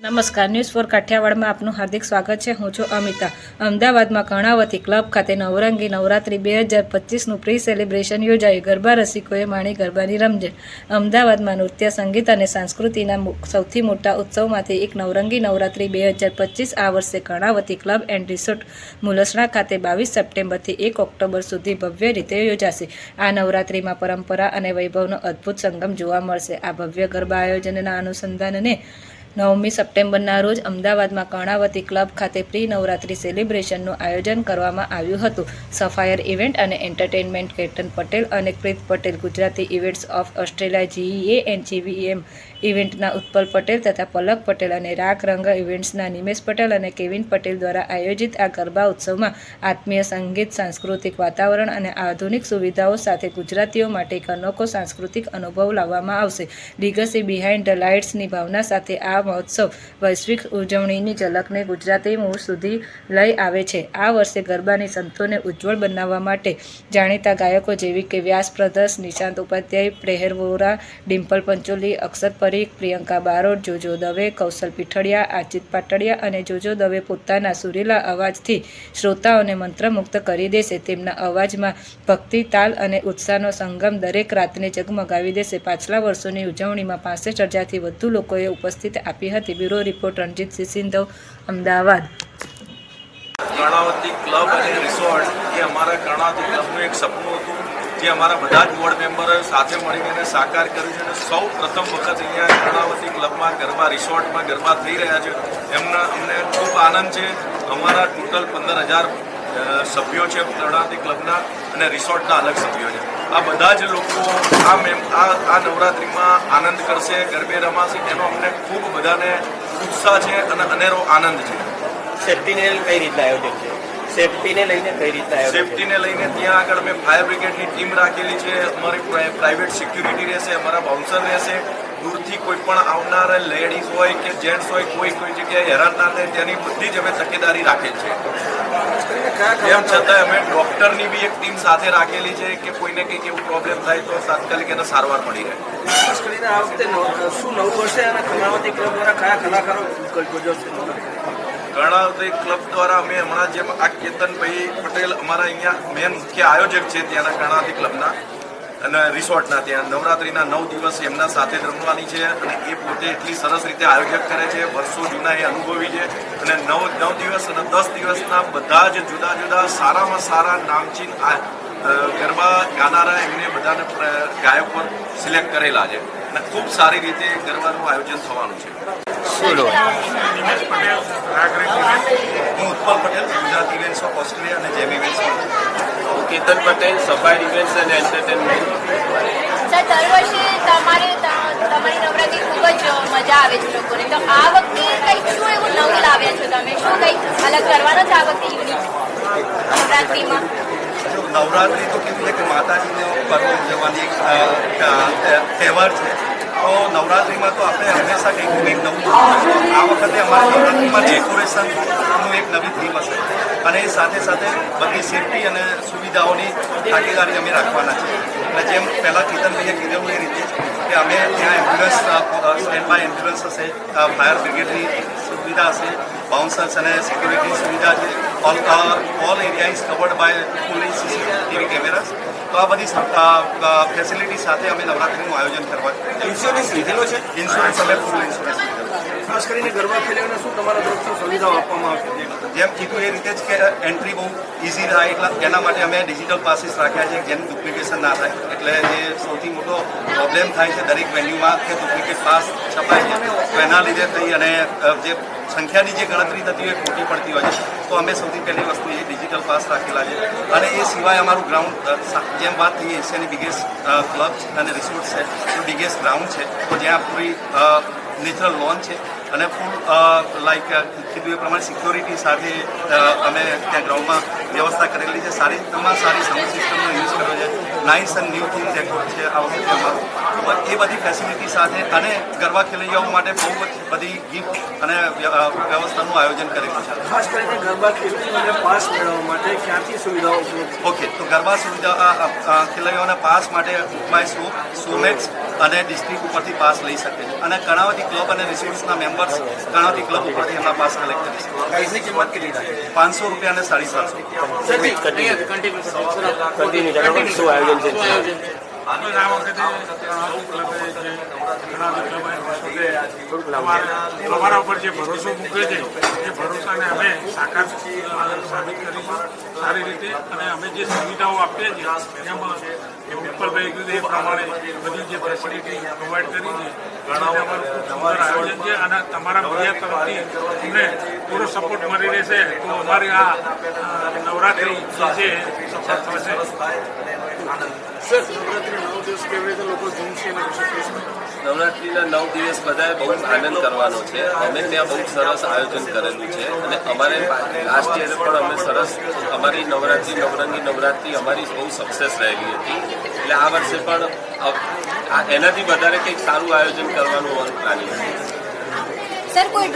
નમસ્કાર news for કાઠિયાવાડમાં આપનું હાર્દિક સ્વાગત છે. હું છું અમિતા. અમદાવાદમાં કર્ણાવતી ક્લબ ખાતે નવરંગી નવરાત્રી બે હજાર પચીસનું પ્રી સેલિબ્રેશન યોજાયું. ગરબા રસિકોએ માણી ગરબાની રમઝટ. અમદાવાદમાં નૃત્ય, સંગીત અને સંસ્કૃતિના સૌથી મોટા ઉત્સવમાંથી એક નવરંગી નવરાત્રી બે હજાર પચીસ આ વર્ષે Karnavati club and resort Mulsana ખાતે બાવીસ સપ્ટેમ્બરથી એક ઓક્ટોબર સુધી ભવ્ય રીતે યોજાશે. આ નવરાત્રીમાં પરંપરા અને વૈભવનો અદ્ભુત સંગમ જોવા મળશે. આ ભવ્ય ગરબા આયોજનના અનુસંધાનને નવમી સપ્ટેમ્બરના રોજ અમદાવાદમાં કર્ણાવતી ક્લબ ખાતે પ્રી નવરાત્રી સેલિબ્રેશનનું આયોજન કરવામાં આવ્યું હતું. સફાયર ઇવેન્ટ અને એન્ટરટેનમેન્ટ કેતન પટેલ અને Preet Patel, Gujarati events of Australia GEA and GVM ઇવેન્ટના Utpal Patel તથા પલક પટેલ અને રાગ રંગ ઇવેન્ટ્સના નિમેશ પટેલ અને કેવિન પટેલ દ્વારા આયોજિત આ ગરબા ઉત્સવમાં આત્મીય સંગીત, સાંસ્કૃતિક વાતાવરણ અને આધુનિક સુવિધાઓ સાથે ગુજરાતીઓ માટે એક અનોખો સાંસ્કૃતિક અનુભવ લાવવામાં આવશે. લીગસી બિહાઇન્ડ ધ લાઇટ્સની ભાવના સાથે આ મહોત્સવ વૈશ્વિક ઉજવણીની ઝલકને ગુજરાતી મૂળ સુધી લઈ આવે છે. આ વર્ષે ગરબાની સંતોને ઉજ્જવળ બનાવવા માટે જાણીતા ગાયકો જેવી કે વ્યાસ બ્રધર્સ, નિશાંત ઉપાધ્યાય, પ્રેહર વોરા, ડિમ્પલ પંચોલી, અક્ષર પરીખ, પ્રિયંકા બારોટ, જોજો દવે, કૌશલ પીઠડિયા આચિત પાટડિયા અને જોજો દવે પોતાના સુરીલા અવાજથી શ્રોતાઓને મંત્રમુગ્ધ કરી દેશે. તેમના અવાજમાં ભક્તિ, તાલ અને ઉત્સાહનો સંગમ દરેક રાતને જગમગાવી દેશે. પાછલા વર્ષોની ઉજવણીમાં પાસઠ હજારથી વધુ લોકોએ ઉપસ્થિત આપી હતી. બ્યુરો રિપોર્ટ રણજીત સિસિંધવ અમદાવાદ. કર્ણાવતી ક્લબ અને રિસોર્ટ એ અમારા કર્ણાવતી ક્લબનું એક સપનું હતું, જે અમારા બધા જ બોર્ડ મેમ્બરોએ સાથે મળીને સાકાર કર્યું છે અને સૌ પ્રથમ વખત અહીંયા કર્ણાવતી ક્લબમાં ગરબા, રિસોર્ટમાં ગરબા થઈ રહ્યા છે. એમના અમને ખૂબ આનંદ છે. અમારા ટોટલ પંદર હજાર સભ્યો છે કર્ણાવતી ક્લબના અને રિસોર્ટના અલગ સભ્યો છે. આ બધા જ લોકો આ મેમ આ આ નવરાત્રિમાં આનંદ કરશે ગરબે રમાશે. એનો અમને ખૂબ બધાને ઉત્સાહ છે અને અનેરો આનંદ છે. સેફટીને કઈ રીતના આયોજન છે? સેફટીને લઈને કઈ રીતના સેફટીને લઈને ત્યાં આગળ મેં ફાયર બ્રિગેડની ટીમ રાખેલી છે. અમારી પ્રાઇવેટ સિક્યુરિટી રહેશે અમારા બાઉન્સર રહેશે. દૂરથી કોઈ પણ આવનાર લેડીઝ હોય કે જેન્ટ્સ હોય કોઈ કોઈ જગ્યાએ હેરાન ના થાય તેની બધી જ અમે તકેદારી રાખેલ છે. એમ છતાં અમે ડૉક્ટરની બી એક ટીમ સાથે રાખેલી છે કે કોઈને કંઈક એવું પ્રોબ્લેમ થાય તો તાત્કાલિક એને સારવાર મળી રહે. ખાસ કરીને આ વખતે શું નવું વર્ષે અને ક્લબ દ્વારા કયા કલાકારો ક્લબ દ્વારા અમે હમણાં જેમ આ કેતનભાઈ પટેલ અમારા અહીંયા મેન મુખ્ય આયોજક છે ત્યાંના કર્ણાવતી ક્લબના અને રિસોર્ટના ત્યાં નવરાત્રિના નવ દિવસ એમના સાથે જ રમવાની છે અને એ પોતે એટલી સરસ રીતે આયોજક કરે છે વર્ષો જૂના એ અનુભવી છે અને નવ નવ દિવસ અને દસ દિવસના બધા જ જુદા જુદા સારામાં સારા નામચીન આ ગરબા ગાનારા એમને બધાને પ્ર- ગાયકો સિલેક્ટ કરેલા છે અને ખૂબ સારી રીતે ગરબાનું આયોજન થવાનું છે. હું Utpal Patel Gujarat events of Australia અને જેમ ઇવેન્ટ્સ કેતન પટેલ સફાઈ ઇવેન્ટ્સ એન્ડ એન્ટરટેનમેન્ટ. સર દર વર્ષે તમારે તમારી નવરાત્રી ખૂબ જ મજા આવે છે લોકોને. તો આ વખતે કંઈક શું એવું નવું લાવ્યા છો તમે? શું કંઈક અલગ કરવાનો છે આ વખતે યુનિક નવરાત્રીમાં? નવરાત્રી તો કીધું છે કે માતાજીનો પર્વ ઉજવવાની એક તહેવાર છે. તો નવરાત્રિમાં તો આપણે હંમેશા કંઈક કંઈક નવું આ વખતે અમારા નવરાત્રિમાં ડેકોરેશનનું એક નવી થીમ હશે. અને સાથે સાથે બધી સેફટી અને સુવિધાઓની ભાગીદારી અમે રાખવાના છે અને જેમ પહેલાં કેતનભાઈએ કીધેલું એ રીતે કે અમે ત્યાં એમ્બ્યુલન્સ સ્ટેન્ડ બાય એમ્બ્યુલન્સ હશે ફાયર બ્રિગેડની સુવિધા હશે બાઉન્સર્સ અને સિક્યુરિટી સુવિધા છે. All all area is covered by fully CCTV cameras તો આ બધી ફેસિલિટી સાથે અમે નવરાત્રિનું આયોજન કરવા ઇન્સ્યોરન્સ લીધેલો છે? ઇન્સ્યોરન્સ અમે ફૂલ ઇન્સ્યોરન્સ ખાસ કરીને ગરબા ખેલાડીઓને શું તમારા તરફથી સુવિધાઓ આપવામાં આવશે? જેમ કીધું એ રીતે જ કે એન્ટ્રી બહુ ઇઝી થાય એટલે એના માટે અમે ડિજિટલ પાસીસ રાખ્યા છે જેનું ડુપ્લિકેશન ના થાય. એટલે જે સૌથી મોટો પ્રોબ્લેમ થાય છે દરેક વેન્યુમાં કે ડુપ્લિકેટ પાસ છપાય છે, તો એના લીધે થઈ અને જે સંખ્યાની જે ગણતરી થતી હોય ખોટી પડતી હોય છે. તો અમે સૌથી પહેલી વસ્તુ એ ડિજિટલ પાસ રાખેલા છે. અને એ સિવાય અમારું ગ્રાઉન્ડ જેમ વાત થઈ એશિયાની બિગેસ્ટ ક્લબ અને રિસોર્ટ છે બિગેસ્ટ ગ્રાઉન્ડ છે. તો જ્યાં પૂરી નેચરલ લોન છે. અને ફૂલ લાઈક કીધું એ પ્રમાણે સિક્યોરિટી સાથે અમે ત્યાં ગ્રાઉન્ડમાં વ્યવસ્થા કરેલી છે. સારી તમામ સારી સાઉન્ડ સિસ્ટમનો યુઝ કર્યો છે. Nice and new thing record છે આ વખતે અમારું એ બધી ફેસિલિટી સાથે અને ગરબા ખેલૈયાઓ માટે બહુ બધી ગિફ્ટ અને વ્યવસ્થાનું આયોજન કરેલું છે. ખાસ કરીને ગરબા ખેલૈયાઓને પાસ મેળવવા માટે ક્યાંથી સુવિધાઓ ઉપલબ્ધ ઓકે તો ગરબા સુવિધા ખેલૈયાઓના પાસ માટે માય સો સોમેક્સ અને ડિસ્ટ્રિક્ટ ઉપરથી પાસ લઈ શકે છે. અને ઘણા બધી ક્લબ અને રેસિડન્સના મેમ્બર્સ કર્ણાવતી ક્લબ ઉપરથી એમના પાસે કલેક્ટ કરી શકે પ્રાઇસની કિંમત કેટલી થાય? પાંચસો રૂપિયા અને સાડી સાતસો. શું આયોજન છે? આ વખતે જે અમારા અમારા ઉપર જે ભરોસો મૂકે છે એ ભરોસાને અમે સાકાર સાબિત કરીશું સારી રીતે અને અમે જે સુવિધાઓ આપીએ છીએ એમાં એ વિપલભાઈ કીધું એ પ્રમાણે બધી જે ફેસિલિટી પ્રોવાઈડ કરી છે આયોજન છે અને તમારા મીડિયા તરફથી અમને પૂરો સપોર્ટ મળી રહેશે. તો અમારી આ નવરાત્રી જે છે સફળ થશે નવરાત્રીના નવ દિવસ બધાએ બહુ આનંદ કરવાનો છે. અમે ત્યાં બહુ સરસ આયોજન કરેલું છે અને અમારે લાસ્ટ યરે પણ અમે સરસ અમારી નવરાત્રી નવરંગી નવરાત્રી અમારી બહુ સક્સેસ રહેલી હતી. એટલે આ વર્ષે પણ એનાથી વધારે કંઈક સારું આયોજન કરવાનું અમારું પ્લાનિંગ છે. સર કોઈ